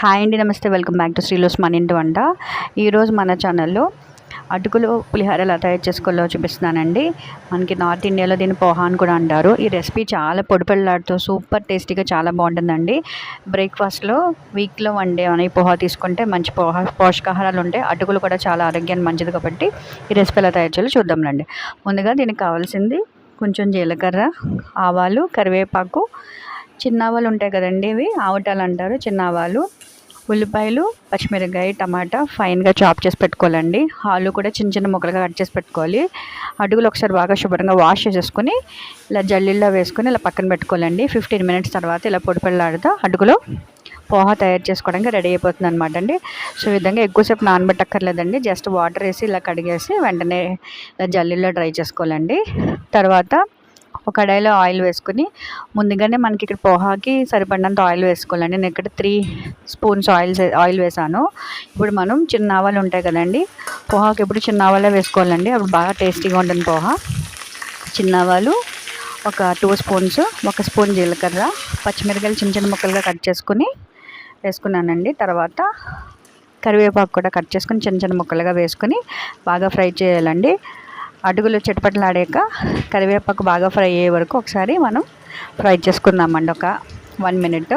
Hi అండి నమస్తే. Welcome back to శ్రీలోస్ మన ఇంటి వంట ఈరోజు మన ఛానల్లో అటుకులు పులిహోర ఎలా తయారు చేసుకోవాలో చూపిస్తున్నానండి. మనకి నార్త్ ఇండియాలో దీన్ని పోహా అని కూడా అంటారు. ఈ రెసిపీ చాలా పొడి సూపర్ టేస్టీగా చాలా బాగుంటుందండి. బ్రేక్ఫాస్ట్లో వీక్లో వన్ డే అని పోహా తీసుకుంటే మంచి పోహా పోషకాహారాలు ఉంటాయి అటుకులు కూడా చాలా ఆరోగ్యానికి మంచిది కాబట్టి ఈ రెసిపీ ఎలా తయారు చేయాలో చూద్దాం రండి. ముందుగా దీనికి కావాల్సింది కొంచెం జీలకర్ర ఆవాలు కరివేపాకు చిన్న ఆవాలు ఉంటాయి కదండి ఇవి ఆవటాలు అంటారు చిన్న ఆవాలు ఉల్లిపాయలు పచ్చిమిరపకాయ టమాటా ఫైన్గా చాప్ చేసి పెట్టుకోవాలండి. ఆలు కూడా చిన్న చిన్న ముక్కలుగా కట్ చేసి పెట్టుకోవాలి. అడుగులు ఒకసారి బాగా శుభ్రంగా వాష్ చేసేసుకొని ఇలా జల్లీల్లో వేసుకొని ఇలా పక్కన పెట్టుకోవాలండి. ఫిఫ్టీన్ మినిట్స్ తర్వాత ఇలా పొడి పెళ్ళాడుతా అడుగులో పోహా తయారు చేసుకోవడానికి రెడీ అయిపోతుంది అనమాట అండి. సో ఈ విధంగా ఎక్కువసేపు నానబెట్టక్కర్లేదండి. జస్ట్ వాటర్ వేసి ఇలా కడిగేసి వెంటనే ఇలా జల్లీల్లో డ్రై చేసుకోవాలండి. తర్వాత ఒక కడాయిలో ఆయిల్ వేసుకుని ముందుగానే మనకి ఇక్కడ పోహాకి సరిపడినంత ఆయిల్ వేసుకోవాలండి. నేను ఇక్కడ త్రీ స్పూన్స్ ఆయిల్ ఆయిల్ వేసాను. ఇప్పుడు మనం చిన్న ఆవాలు ఉంటాయి కదండి పోహాకి ఎప్పుడు చిన్న ఆవాలే వేసుకోవాలండి. అప్పుడు బాగా టేస్టీగా ఉంటుంది పోహా. చిన్న ఆవాలు ఒక టూ స్పూన్స్ ఒక స్పూన్ జీలకర్ర పచ్చిమిరకాయలు చిన్న చిన్న ముక్కలుగా కట్ చేసుకుని వేసుకున్నానండి. తర్వాత కరివేపాకు కూడా కట్ చేసుకుని చిన్న చిన్న ముక్కలుగా వేసుకుని బాగా ఫ్రై చేయాలండి. అడుగులు చిటపటలాడాక కరివేపాకు బాగా ఫ్రై అయ్యే వరకు ఒకసారి మనం ఫ్రై చేసుకుందామండి. ఒక వన్ మినిట్.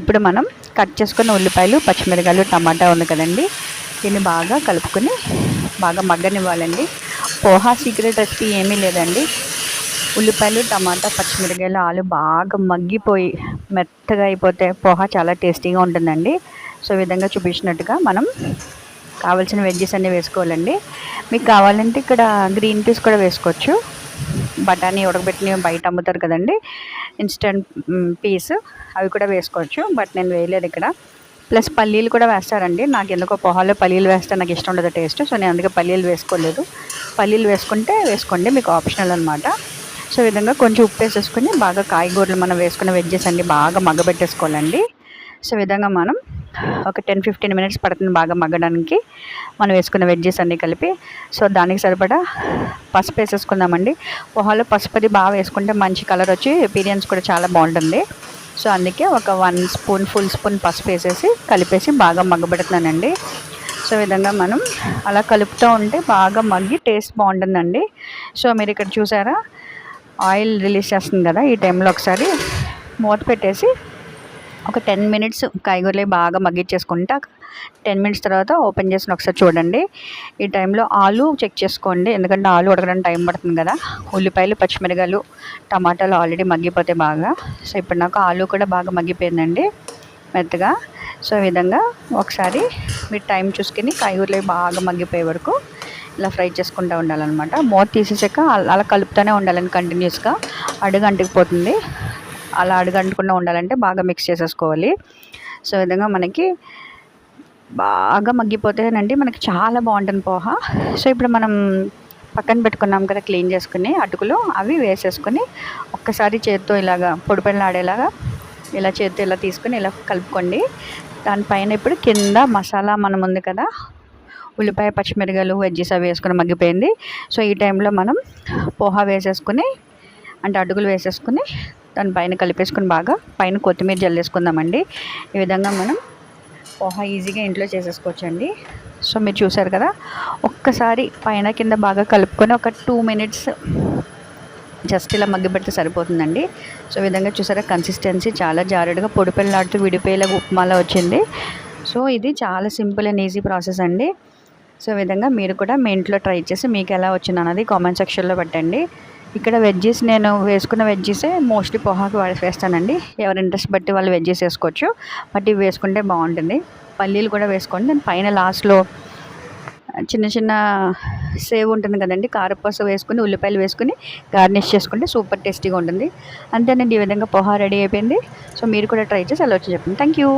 ఇప్పుడు మనం కట్ చేసుకున్న ఉల్లిపాయలు పచ్చిమిరకాయలు టమాటా ఉంది కదండి. దీన్ని బాగా కలుపుకొని బాగా మగ్గనివ్వాలండి. పోహా సీక్రెట్ రెసిపీ ఏమీ లేదండి. ఉల్లిపాయలు టమాటా పచ్చిమిరకాయలు ఆలు బాగా మగ్గిపోయి మెత్తగా అయిపోతే పోహా చాలా టేస్టీగా ఉంటుందండి. సో విధంగా చూపించినట్టుగా మనం కావాల్సిన వెజ్జెస్ అన్నీ వేసుకోవాలండి. మీకు కావాలంటే ఇక్కడ గ్రీన్ పీస్ కూడా వేసుకోవచ్చు. బఠానీ ఉడకబెట్టిన బయట అమ్ముతారు కదండి. ఇన్స్టెంట్ పీస్ అవి కూడా వేసుకోవచ్చు బట్ నేను వేయలేదు ఇక్కడ. ప్లస్ పల్లీలు కూడా వేస్తారండి. నాకు ఎందుకో పొహాలో పల్లీలు వేస్తే నాకు ఇష్టం ఉండదు టేస్ట్ సో నేను అందుకే పల్లీలు వేసుకోలేదు. పల్లీలు వేసుకుంటే వేసుకోండి మీకు ఆప్షనల్ అనమాట సో విధంగా కొంచెం ఉప్పు వేసేసుకుని బాగా కాయగూరలు మనం వేసుకున్న వెజ్జెస్ అన్ని బాగా మగ్గబెట్టేసుకోవాలండి. సో విధంగా మనం ఒక టెన్ ఫిఫ్టీన్ మినిట్స్ పడుతుంది బాగా మగ్గడానికి. మనం వేసుకున్న వెజ్జెస్ అన్నీ కలిపి. సో దానికి సరిపడా పసుపు వేసేసుకుందామండి. పొహాలో పసుపు అది బాగా వేసుకుంటే మంచి కలర్ వచ్చి ఎపీరియన్స్ కూడా చాలా బాగుంటుంది. సో అందుకే ఒక వన్ స్పూన్ ఫుల్ స్పూన్ పసుపు వేసేసి కలిపేసి బాగా మగ్గబెడుతున్నానండి. సో విధంగా మనం అలా కలుపుతూ ఉంటే బాగా మగ్గి టేస్ట్ బాగుంటుందండి. సో మీరు ఇక్కడ చూసారా? ఆయిల్ రిలీజ్ చేస్తుంది కదా ఈ టైంలో ఒకసారి మూత పెట్టేసి ఒక టెన్ మినిట్స్ కాయగూరలు బాగా మగ్గిచ్చేసుకుంటా. టెన్ మినిట్స్ తర్వాత ఓపెన్ చేసిన ఒకసారి చూడండి. ఈ టైంలో ఆలు చెక్ చేసుకోండి. ఎందుకంటే ఆలు ఉడకడానికి టైం పడుతుంది కదా. ఉల్లిపాయలు పచ్చిమిరకాయలు టమాటాలు ఆల్రెడీ మగ్గిపోతే బాగా. సో ఇప్పుడు నాకు ఆలు కూడా బాగా మగ్గిపోయిందండి మెత్తగా. సో ఈ విధంగా ఒకసారి మీరు టైం చూసుకుని కాయగూరలు బాగా మగ్గిపోయే వరకు ఇలా ఫ్రై చేసుకుంటూ ఉండాలన్నమాట. మూత తీసేసాక అలా కలుపుతూనే ఉండాలని కంటిన్యూస్గా అడుగు అంటుకుపోతుంది. అలా అడుగంటకుండా ఉండాలంటే బాగా మిక్స్ చేసేసుకోవాలి. సో విధంగా మనకి బాగా మగ్గిపోతేనండి మనకి చాలా బాగుంటుంది పోహ. సో ఇప్పుడు మనం పక్కన పెట్టుకున్నాం కదా క్లీన్ చేసుకుని అటుకులు అవి వేసేసుకొని ఒక్కసారి చేత్తో ఇలాగా పొడి ఆడేలాగా ఇలా చేత్తో ఇలా తీసుకొని ఇలా కలుపుకోండి. దానిపైన ఇప్పుడు కింద మసాలా మనం ఉంది కదా ఉల్లిపాయ పచ్చిమిరగాయలు వెజ్జెస్ అవి వేసుకుని మగ్గిపోయింది. సో ఈ టైంలో మనం పోహా వేసేసుకుని అంటే అడుగులు వేసేసుకుని దాని పైన కలిపేసుకుని బాగా పైన కొత్తిమీర జల్లేసుకుందామండి. ఈ విధంగా మనం పోహా ఈజీగా ఇంట్లో చేసేసుకోవచ్చండి. సో మీరు చూసారు కదా ఒక్కసారి పైన కింద బాగా కలుపుకొని ఒక టూ మినిట్స్ జస్ట్ ఇలా మగ్గిపెడితే సరిపోతుందండి. సో విధంగా చూసారా కన్సిస్టెన్సీ చాలా జారుడుగా పొడి విడిపోయేలా ఉప్మాలా వచ్చింది. సో ఇది చాలా సింపుల్ అండ్ ఈజీ ప్రాసెస్ అండి. సో విధంగా మీరు కూడా మీ ఇంట్లో ట్రై చేసి మీకు ఎలా వచ్చింది అన్నది కామెంట్ సెక్షన్లో పెట్టండి. ఇక్కడ వెజ్జెస్ నేను వేసుకున్న వెజ్జెసే మోస్ట్లీ పోహాకి వేస్తానండి. ఎవరి ఇంట్రెస్ట్ బట్టి వాళ్ళు వెజ్జెస్ వేసుకోవచ్చు. బట్ ఇవి వేసుకుంటే బాగుంటుంది. పల్లీలు కూడా వేసుకోండి. దాని పైన లాస్ట్లో చిన్న చిన్న సేవ్ ఉంటుంది కదండి. కారపూస వేసుకుని ఉల్లిపాయలు వేసుకుని గార్నిష్ చేసుకుంటే సూపర్ టేస్టీగా ఉంటుంది. అంతేనండి. ఈ విధంగా పోహా రెడీ అయిపోయింది. సో మీరు కూడా ట్రై చేసి అలా వచ్చి చెప్పండి. Thank you